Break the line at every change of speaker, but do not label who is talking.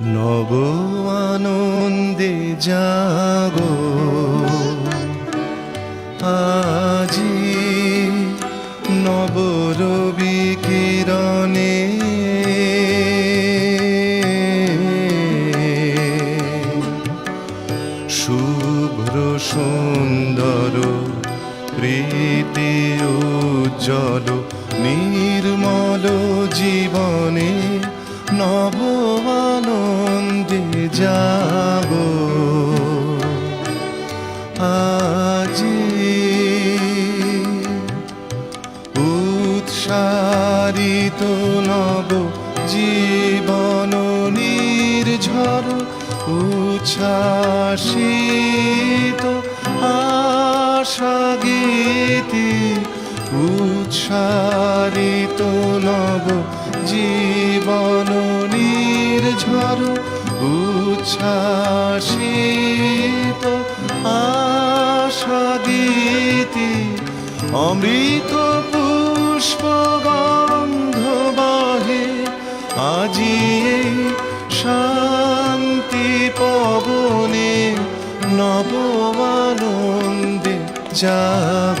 নব আনন্দে জাগো। আজি নব রবি কিরণে শুভ্র সুন্দর প্রীতি উজ্জ্বল নির্মল জীবনে নব আনন্দে যাব। আজি উৎসারিত নব জীবন নির্ঝর উচ্ছ্বাসিত আশা গীতি উৎসারিত নব জীবন উচ্ছ্বাসিত আশা গীতি অমৃত পুষ্প গন্ধ বাহে আজি শান্তি পবনে নব আনন্দে যাব